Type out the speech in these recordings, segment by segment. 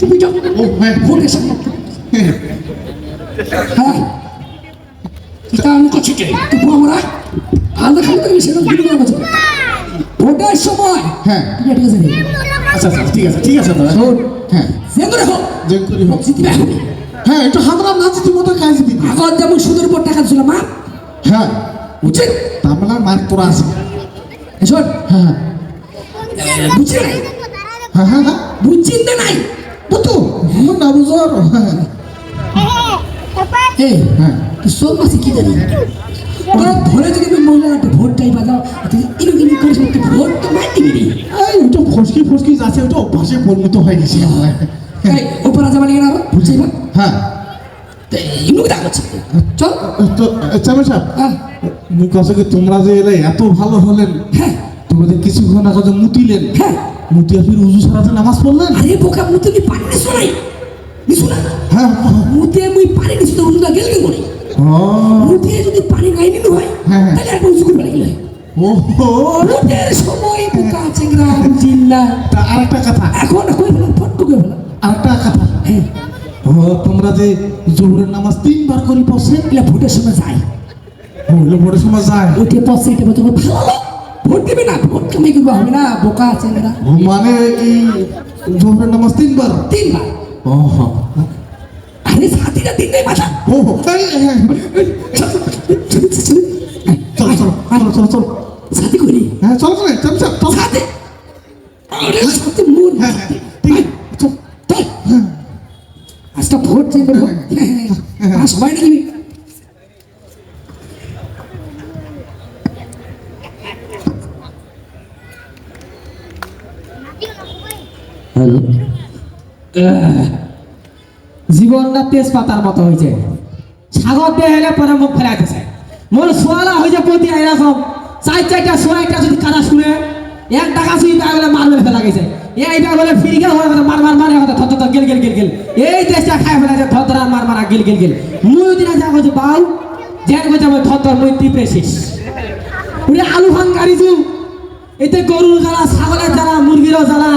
তুমি যাও। ও হ্যাঁ। ভোটের সামনে হ্যাঁ হ্যাঁ। তা আমি করছি কে তবু আমরা আলাদা খালি করে সেরকম ভিডিও করা যাবে ভোটের সময়। হ্যাঁ। ঠিক আছে আচ্ছা আচ্ছা ঠিক আছে ঠিক আছে দাদা শোন হ্যাঁ। যে করে হোক যে করি হোক জিতবে হ্যাঁ একটু হাতরা না জিতি মতো কাজ দিবি। এখন যেমন সুদের উপর টাকা ছিল মা। হ্যাঁ। উচিত মানে মার তোরা আছে শোন হ্যাঁ বুঝছি? নাই হ্যাঁ হ্যাঁ। হ্যাঁ বুঝছিতে নাই। এই হ্যাঁ সব মাসে কি জানি তোরা ধরে যদি আমি মহিলা একটা ভোটটাই বাজাও তুই ইনু ইনু করিস না, ভোট তো মার দিবি। রে এই ওটা ফসকি ফসকি যাচ্ছে ওটা অভ্যাসে পরিণত হয়ে গেছে। এই ওপর রাজা মালিক না বুঝছি না হ্যাঁ। ইনু দেখা করছে? চল। তো চামে সাহেব কাছে তোমরা যে এলে এত ভালো হলেন হ্যাঁ। তোমরা যে কিছুক্ষণ আগে মুতিলেন হ্যাঁ। মুতিয়া ফির উজু সারাতে নামাজ পড়লেন? আরে বোকা মুতে তুই পানি নিছো নাই নিছো না। হ্যাঁ। মুতে মুই পানি নিছো তো উজুটা গেল কি করে মুতে যদি পানি নাই নিতে হয় হ্যাঁ, হ্যাঁ। তাহলে আর উজু করে লাগলে মুতের সময় বোকা চেংরা বুঝিল্লা তা আরেকটা কথা। এখন কই ফেলাম ফট্টু কই ফেলাম আরেকটা কথা। হ্যাঁ। তোমরা যে জোহরের নামাজ তিনবার করে ভোটের সময় যায়। হইল বড় সময় যায়। ওইটা এটা ভালো ভোট দেবে না? ভোট কামাই করব হবে না? বোকা আছে মানে এই জোহরের নামাজ তিনবার? তিনবার। ও হ্যাঁ আরে সাথীরা তিন দেয় মাথা ও এই, হ্যাঁ, চলো চলো চলো চলো চলো চলো চলো সাথী করি হ্যাঁ চলো চলো চলো চলো চলো সাথে আরে সাথে মন হ্যাঁ হ্যাঁ ঠিক আছে চল তাই আজটা ভোট চাইবে সবাই নাকি হ্যালো জীবনটা তেজপাতার মতো হয়েছে। সাগর দিয়ে হেলে পরে মুখ ফেরাইতেছে মোর সোয়ালা হয়েছে প্রতি এরকম চার চারটা সোয়াইটা যদি কাদা শুনে, এক টাকা শুই তা বলে মার মেরে ফেলা গেছে। এইটা বলে ফিরিকে হওয়ার কথা মার মার, মারে কথা থত গেল গেল গেল গেল। এই দেশটা খাই ফেলাছে থতরা মার, মারা গেল গেল গেল। মুই দিনা যা কইছে বাউ জেন কইছে মই থতর মই টিপে উনি আলু ভান গাড়িছু এতে গরুর জ্বালা, ছাগলের জ্বালা, মুরগিরও জ্বালা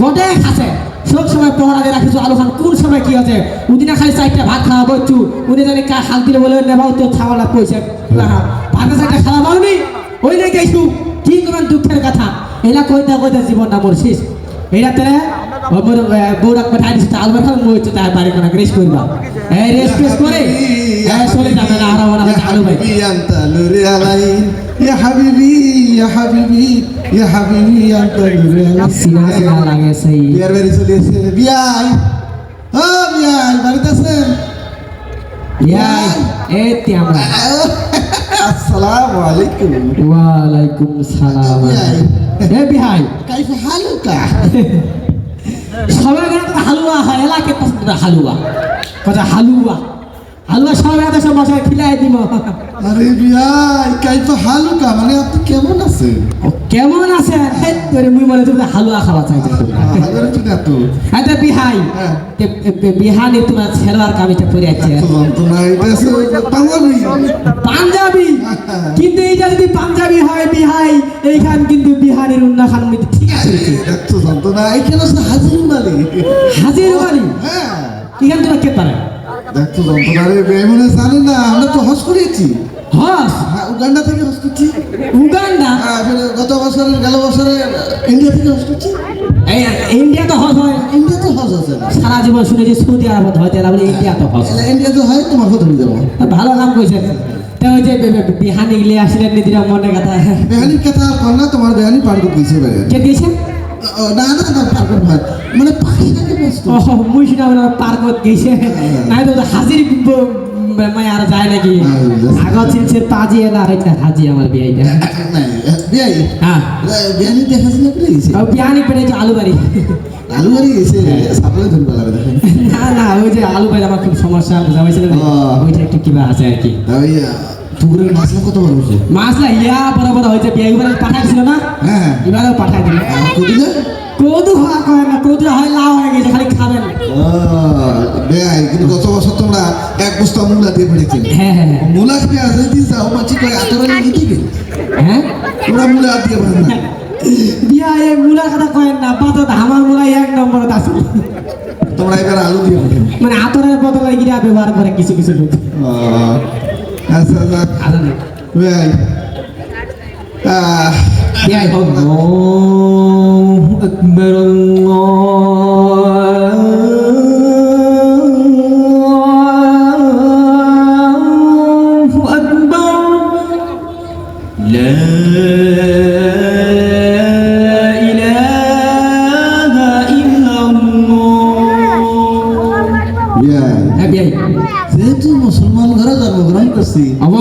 গোটে খাচ্ছে সব সময় পহরা দিয়ে রাখিছো আলু খান কোন সময় কি আছে? উদিনা খালি চারটা ভাত খাওয়া একটু উনি জানি কা হাল দিলে বলে, নেবাও তো ছাগলা পয়সা। ভাতের চারটা খাওয়া পাওনি? ওই গেছু কি করবেন দুঃখের কথা? এরা কইতে কইতে জীবনটা মোর শেষ। এরা তেরে মোর বউরাক পাঠাই দিছে আলু ভাত খাওয়া মই তার বাড়ি কোনা রেস্ট করবা এই রেস্ট টেস্ট করে এই চলে যাবে না আরো মনে হয় আলু ভাই حبيبي انت نور العين يا حبيبي يا حبيبي يا حبيبي انت نور العين সিনা সিনা লাগে সেই বিয়ার বাড়ি চলে এসে বিয়াই ও বিয়াই বাড়িতে আছেন ইয়াই এতে আমরা আসসালামু আলাইকুম ওয়ালাইকুম সালাম বিয়াই এ বিহাই كيف حالك সবাই হালুয়া হয় এলাকে পছন্দ হালুয়া। কথা হালুয়া। হালুয়া সারা দেশে মশাই খিলাই দিব। আরে বিয়াই কাই তো হালুকা মানে আপনি কেমন আছেন? কেমন আছেন? তোরে মুই মনে তুমি হালুয়া খাওয়া চাই হ্যাঁ, হালুয়া তো না তো বিহাই হ্যাঁ। বিহানি তোমার ছেলার কামিটা পরে আছে। পাঞ্জাবি। কিন্তু এইটা যদি পাঞ্জাবি হয় বিহাই এইখান কিন্তু বিহারের উন্না খান মিটি ঠিক আছে তো জানতো না এইখানে হাজির মালি হাজির মালি হ্যাঁ। এখান পারে? দেখতো যন্ত্রণা বেমনে জানে না আমরা তো হজ করেছি। হস হ্যাঁ উগান্ডা থেকে হজ করছি। উগান্ডা? হ্যাঁ গত বছরের গেল বছরে ইন্ডিয়া থেকে হজ করছি। ইন্ডিয়া তো হস হয় ইন্ডিয়া তো হজ আছে সারা জীবন শুনেছি সৌদি আরব হয় তাহলে বলে ইন্ডিয়া তো হস ইন্ডিয়া তো হয় তোমার কথা নিয়ে যাব ভালো কাম কইছে। তো ওই যে বিহানি গিলে আসলেন নিদিরা মনে কথা। বেহানির কথা আর না তোমার বেহানি পার করে দিয়েছে কে দিয়েছে? না না না মানে পাখি থাকে ও পার্কত গেছে। নাই তো হাজির মাই আর যায় নাকি? আগত চিনছে পাজি এলা হইতা হাজি আমার বিয়াইটা বিয়াই। হ্যাঁ বিহানি দেখা ছিল গেছে আর বিহানি পেরেছে আলু বাড়ি আলু বাড়ি গেছে সাপলে ধরবে লাগবে না না ওই যে আলু বাড়ি আমার খুব সমস্যা বুঝা পাইছিল ওইটা একটু কিবা আছে আর কি। পুকুরের মাছলা কত বড় হচ্ছে মাছ না ইয়া বড় বড় হয়েছে বিয়ে এবারে পাঠাইছিল না? হ্যাঁ। এবারেও পাঠাই দিল কুদিলে কদু হওয়া কয় না কদু হয় লাউ হয়ে গেছে খালি খাবেন বেয়াই কিন্তু গত বছর তোমরা এক বস্তা মূলা দিয়ে ফেলেছি হ্যাঁ হ্যাঁ হ্যাঁ। মূলা খেয়ে যাও মাছি করে আতরা নিয়ে দিবে হ্যাঁ? তোমরা মূলা দিয়ে পারে না। বিয়া এ মুলা কথা কয়েন না বাত আমার মুলা এক নম্বর আছে। তোমরা এবার আলু দিয়ে মানে আতরের বদলে গিরা ব্যবহার করে কিছু কিছু লোক। আচ্ছা আচ্ছা আলাদা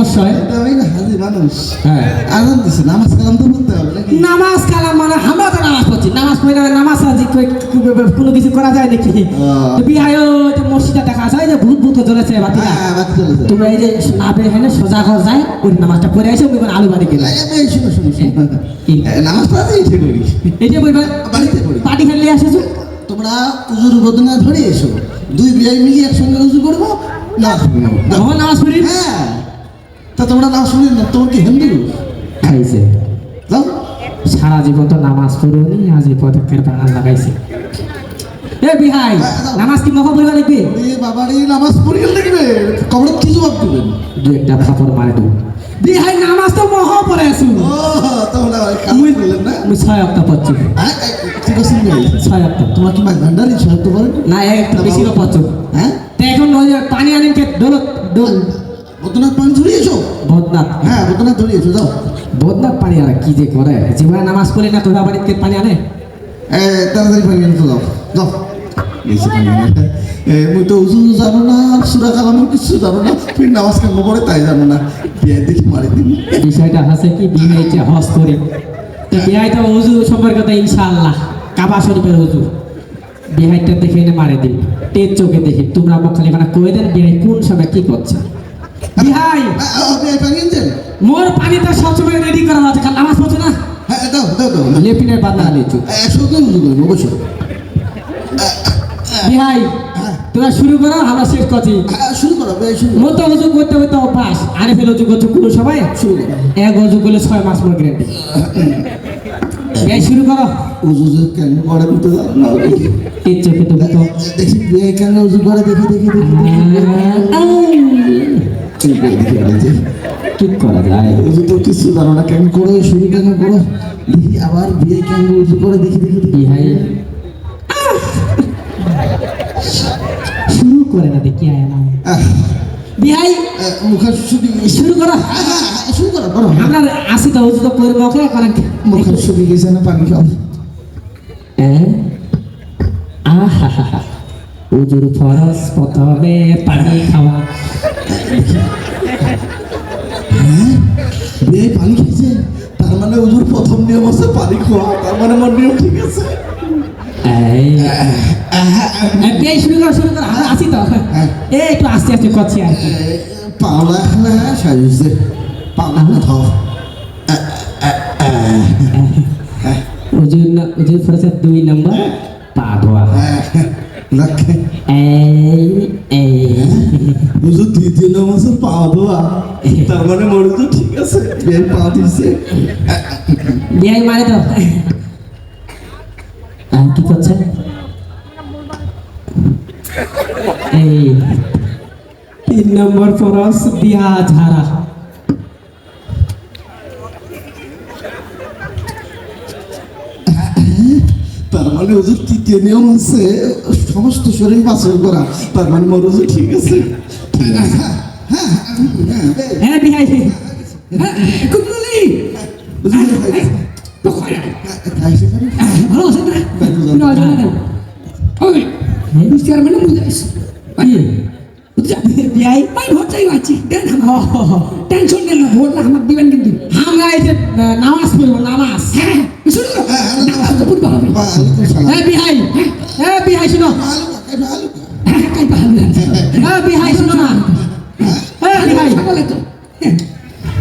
হাজি মানুষ। হ্যাঁ। আজান দিছে নামাজ কালাম তো পড়তে হবে নামাজ কালাম মানে আমরা তো নামাজ পড়ছি। নামাজ পড়ে নামাজ আজি কোনো কিছু করা যায় নাকি। বিহায় মসজিদে দেখা যায় যে ভূত ভূত জ্বলেছে বাতিরা হ্যাঁ যায় তোমরা এই যে না বের হয় সোজা ঘর যায় ওই নামাজটা পড়ে আসে ওই আলু বাড়ি গেলে। এই, এই, শোনো শোনো শোনো। নামাজ পড়াতে ইচ্ছে করি এই যে বইবা বাড়িতে পড়ি। পাটি খেলে আসেছো? তোমরা উজুর বদনা ধরে এসো। দুই বিয়াই মিলে একসঙ্গে উজু করব নামাজ পড়ব। নামাজ পড়ি। হ্যাঁ। তা তোমরা নামাজ পড়ি না তোমার কি হিন্দু? খাইছে। যাও। সারা জীবন তো নামাজ পড়ুনি আজ এই পদক্ষের বাগান লাগাইছে। এ বিহাই নামাজ কি মহা বইবা লিখবে এ বাবারে নামাজ পড়িয়ে দেখবে কবরত কি জবাব দিবেন? দু একটা ফাপড় মারে দেবো বিহাই নামাজ তো মহা পড়ে আছো। ও তোমরা ওই কাজ করলেন না? আমি ছয় অক্টা পড়ছি। হ্যাঁ, ঠিক আছে ছয় অক্টা তোমার কি মাছ ভান্ডারি? সাহায্য করেন না একটু বেশি পড়ছো। হ্যাঁ? তো এখন পানি কে দৌলত দোল বদনাথ পানি ধরিয়ে এসো। বদনাথ হ্যাঁ বদনাথ ধরিয়ে এসো যাও। পানি কি যে করে? জীবনে নামাজ পড়ে না তোরা বাড়িতে পানি আনে? এ, তাড়াতাড়ি পানি আনতে যাও। যাও। মুই তো উজু জানো না সুরা কিছু জানো না ফির নামাজ তাই জানো না। বিয়ে দেখি মারি দিবি বিষয়টা আছে কি বিহাইতে হজ করে। তো বিহাইতে হুজুর সম্পর্কে তো ইনশাআল্লাহ কাবা শরীফের হুজুর বিহাইটা দেখে এনে মারে দিন। টের চোখে দেখে তোমরা খালি মানে কয়ে দেন বিহাই কোন সময় কি করছে। বিহাই আপনি পানি আনছেন? মোর পানিটা সবসময় রেডি করা আছে কাল নামাজ পড়ছে না? হ্যাঁ দাও দাও দাও। লেপিনের বাদা আলিচু একশো উজু করব অবশ্যই বিহাই তোরা শুরু করো আমরা শেষ করছি। হ্যাঁ শুরু করো। মতো অজু করতে করতে অভ্যাস। আরে ফেলে অজু করছ কোনো সবাই? শুরু করো। এক অজু করলে ছয় মাস মোর গ্যারেন্টি এই শুরু করো। যে কেন করে জানো না? এই চোখে তো দেখি কেন উজু করে দেখি দেখি দেখি ঠিক করে দেখি দেখি কি করা যায়। উজু তো কিছু জানো না কেন করো? শুরু কেন করো? দেখি আবার বিয়ে কেন উজু করে দেখি দেখি দেখি। শুরু করে না দেখি আয় না। বিহাই আহ, শুরু করো। হ্যাঁ, হ্যাঁ, হ্যাঁ, শুরু করো করো। আমরা আসি তো অজু তো করে মুখে এখন মুখে শুকি গেছে না পানি খাও। আহা উজুর ফরস প্রথমে পানি খাওয়া। বিয়ে পানি খেয়েছে? তার মানে উজুর প্রথম নিয়ম আছে পানি খাওয়া তার মানে আমার নিয়ম ঠিক আছে। এই। শুরু করো শুরু করো আসি তো। এই একটু আস্তে আস্তে করছি আর কি পাওলা হ্যাঁ সাজিয়েছে পাওলা না উজুর ফরসের দুই নম্বর পা ধোয়া এই বুঝো দ্বিতীয় নাম আছে পা ধোয়া। তার মানে মনে তো ঠিক আছে। বিয়ে পা দিছে বিয়াই মারে তো কি করছে? এই। তিন নম্বর ফরস দিয়া ঝাড়া। মানে ওজুর তৃতীয় নিয়ম আছে সমস্ত শরীর বাছর করা। তার মানে মোর ওজু ঠিক আছে। হ্যাঁ বিহাই। হ্যাঁ ভালো আছেন না ওই মিস্টার মানে বুঝাইস। বিয়াই ভাই ভোট চাই আছি দেন টেনশন নেন না ভোট আমাকে দিবেন কিন্তু আমরা এই যে নামাজ পড়ব নামাজ হ্যাঁ শুনো ফুটবল হবে হ্যাঁ বিহাই হ্যাঁ বিহাই শুনো হ্যাঁ বিহাই শুনো না হ্যাঁ বিহাই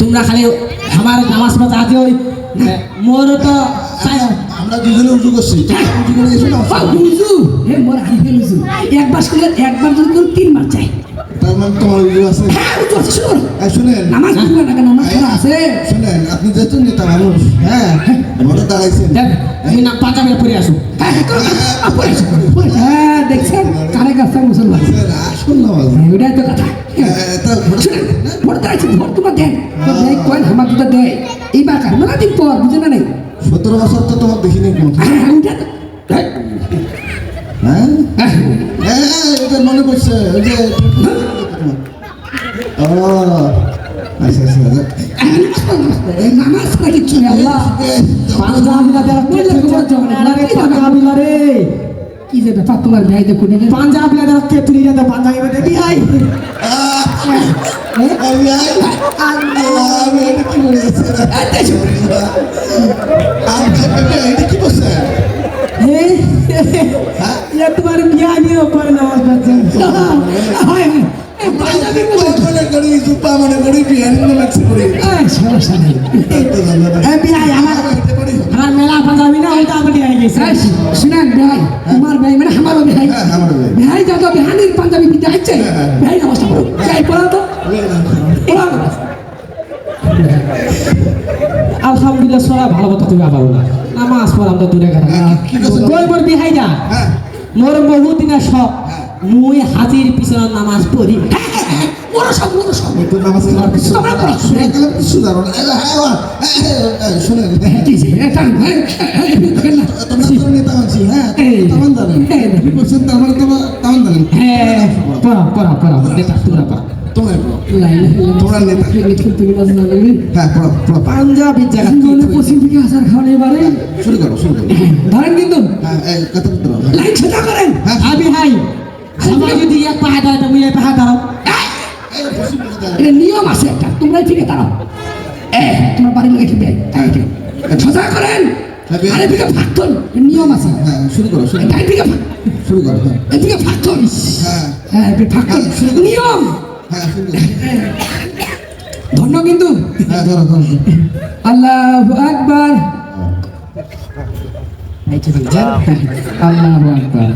তোমরা খালি আমার নামাজ পড়তে আজ ওই মোর তো আমরা দুজনে উজু করছি একবার শুনলে একবার যদি তিনবার চাই তার মানে তোমার আছে। হ্যাঁ আছে শুনুন। নামাজ পড়বে না কেন? নামাজ পড়া আছে। শুনেন আপনি যেহেতু নেতা মানুষ হ্যাঁ ভোটে দাঁড়াইছেন দেখ আমি না পাঞ্জাবিটা পরে আসুন হ্যাঁ দেখছেন? কানে মুসলমান? স্যার আসল নামাজ হ্যাঁ, তো কথা। তার ঘোড়া- শুনেন, ভোট তোমার দেন। কয়েন আমার দুটো দেয়। এই মেলা দিন পর বুঝে না নাই। সতেরো বছর তো তোমার দেখিনি হ্যাঁ এটা মনে পড়ছে ওই যে আচ্ছা আচ্ছা এই নামাজ নেই আল্লাহ? কি যে ব্যাপার তোমার ভাই দেখুন পাঞ্জাবিটা দেখ কে তুলি যেতে পাঞ্জাবি আই কি বলছে? ये तुम्हारे बियाह के ऊपर नमाज पढ़ते হয় হয় এই পাঞ্জাবি মনে করি জুপা মনে করি বিহারি লাগছে করি এই সমস্যা নেই ए बियाह हमारा हमारा मेला पंजाबी ना होता बड़ी आई गई এই, শুনেন ভাই তোমার ভাই মানে আমারও ভাই হ্যাঁ, আমারও ভাই। ভাই যত বিহানির পাঞ্জাবি দিতে হচ্ছে ভাই নমস্কার করো যাই পড়াও তো পড়াও তো। আলহামদুলিল্লাহ সরা ভালো কথা তুমি আবার বলা নামাজ পড়াম তো দূরে কথা কি কথা? কই পর বিহাই যা হ্যাঁ মোর বহু দিনের শখ মুই হাজির পিছনে নামাজ পড়ি বড় সব বড় সব তো নামাজ কালাম কিছু তোমরা পড়ো। শুনে কালাম কিছু জানো না এই, হ্যাঁ হ্যাঁ, হ্যাঁ শুনে কি যে এটা তোমরা তো নেতা আছি হ্যাঁ। তামান জানেন। আপনি বলছেন তার মানে তোমার তামান জানেন হ্যাঁ পড়া পড়া পড়া নেতা তোমরা পড়া তোমার তোমরা নেতা। হ্যাঁ পড়ো পড়ো। পাঞ্জাবি জায়গা পশ্চিম থেকে আসার খাওয়ানো এবারে। শুরু করো শুরু করো। ধরেন কিন্তু। হ্যাঁ লাইন সোজা করেন। হ্যাঁ। আবি হাই সবাই যদি এক দাঁড়ায় তুমি এক দাঁড়াও। নিয়ম আছে একটা তোমরাই ফিরে দাঁড়াও। এ তোমার বাড়ির লোক ঠিকবে সোজা করেন। আরে দিকে নিয়ম আছে। হ্যাঁ শুরু করো শুরু করো। শুরু করো হ্যাঁ। এদিকে ফাঁকতন হ্যাঁ। হ্যাঁ ফাঁকতন নিয়ম হ্যাঁ ধন্য কিন্তু? হ্যাঁ আল্লাহ আকবার। আল্লাহ আকবার।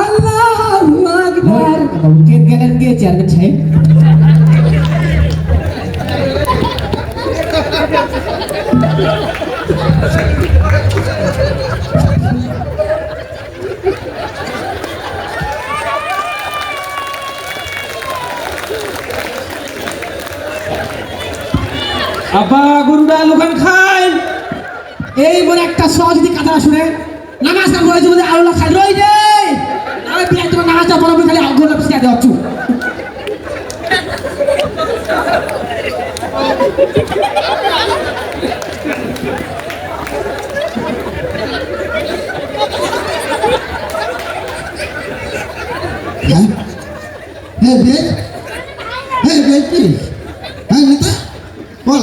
আল্লাহ আকবার। গেট গেলেন গে চেয়ারম্যান সাহেব। আব্বা গরুটা লোকান খাই এই বলে একটা সহজ যদি কথা শুনে নামাজ কাম করে যদি আলু খাই রই আমি বিয়ে তোমার নামাজটা পড়াবো খালি গরুটা পিছিয়ে দেওয়া চুপ হ্যাঁ হ্যাঁ বেদ হ্যাঁ বেদ কি হ্যাঁ নেতা বল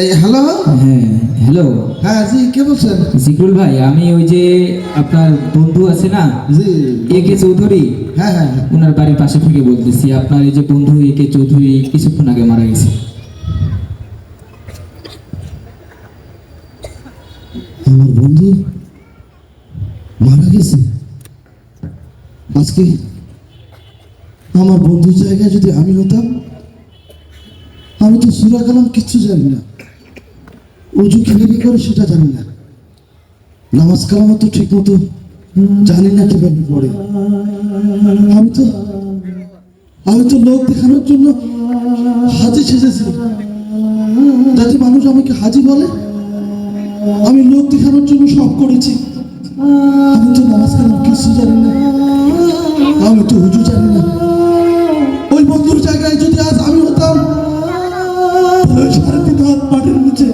এই হ্যালো হ্যাঁ হ্যালো হ্যাঁ জি কে বলছেন? ভাই আমি ওই যে আপনার বন্ধু আছে না? জি। এ কে চৌধুরী? হ্যাঁ হ্যাঁ হ্যাঁ। ওনার বাড়ির পাশে থেকে বলতেছি আপনার এই যে বন্ধু এ কে চৌধুরী কিছুক্ষণ আগে মারা গেছে। আমার বন্ধু মারা গেছে? আজকে আমার বন্ধুর জায়গায় যদি আমি হতাম আমি তো সুরা কালাম কিচ্ছু জানি না। উজু কীভাবে করে সেটা জানি না। নামাজ কালামও তো ঠিক মতো জানি না কীভাবে পড়ে। আমি তো আমি তো লোক দেখানোর জন্য হাজি সেজেছি যাতে মানুষ আমাকে হাজি বলে, আমি লোক দেখানোর জন্য সব করেছি। আমি তো নামাজ কালাম কিছু জানি না। আমি তো হুজু জানি না। ওই বন্ধুর জায়গায় মাটির নিচে।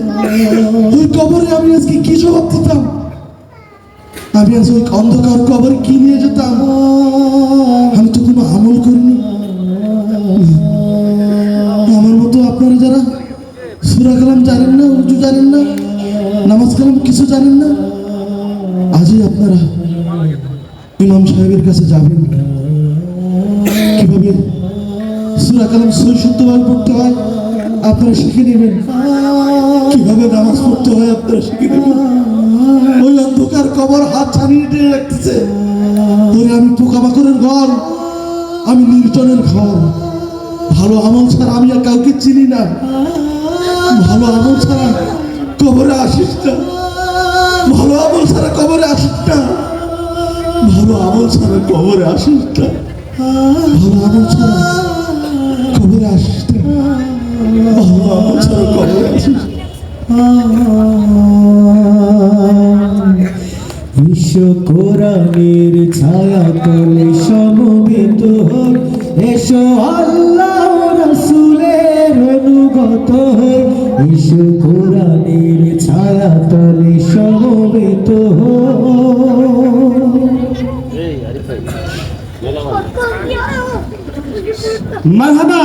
ওই কবরে আমি আজকে কি জবাব দিতাম? আমি আজ ওই অন্ধকার কবরে কি নিয়ে যেতাম? আমি তো কোনো আমল করিনি। আমার মতো আপনারা যারা সুরা কালাম জানেন না, উজু জানেন না, নামাজ কালাম কিছু জানেন না, আজই আপনারা ইমাম সাহেবের কাছে যাবেন। কীভাবে সুরা কালাম সই শুদ্ধভাবে পড়তে হয়? আপনারা শিখে নেবেন কীভাবে নামাজ পড়তে হয় আপনারা শিখে নেবেন ওই অন্ধকার কবর হাত ছাড়িয়ে দিয়ে রাখতেছে। ওরে, আমি পোকামাকড়ের ঘর। আমি নির্জনের ঘর। ভালো আমল ছাড়া আমি আর কাউকে চিনি না। ভালো আমল ছাড়া কবরে আসিস না। ভালো আমল ছাড়া কবরে আসিস না। ভালো আমল ছাড়া কবরে আসিস না। ভালো আমল ছাড়া কবরে আসিস না। বিশ্ব কোরআনের ছায়া তলে সমবেত হই এসো আল্লাহ রসুলের অনুগত হই বিশ্ব কোরআনের ছায়া তলে সমবেত হই মারহাবা।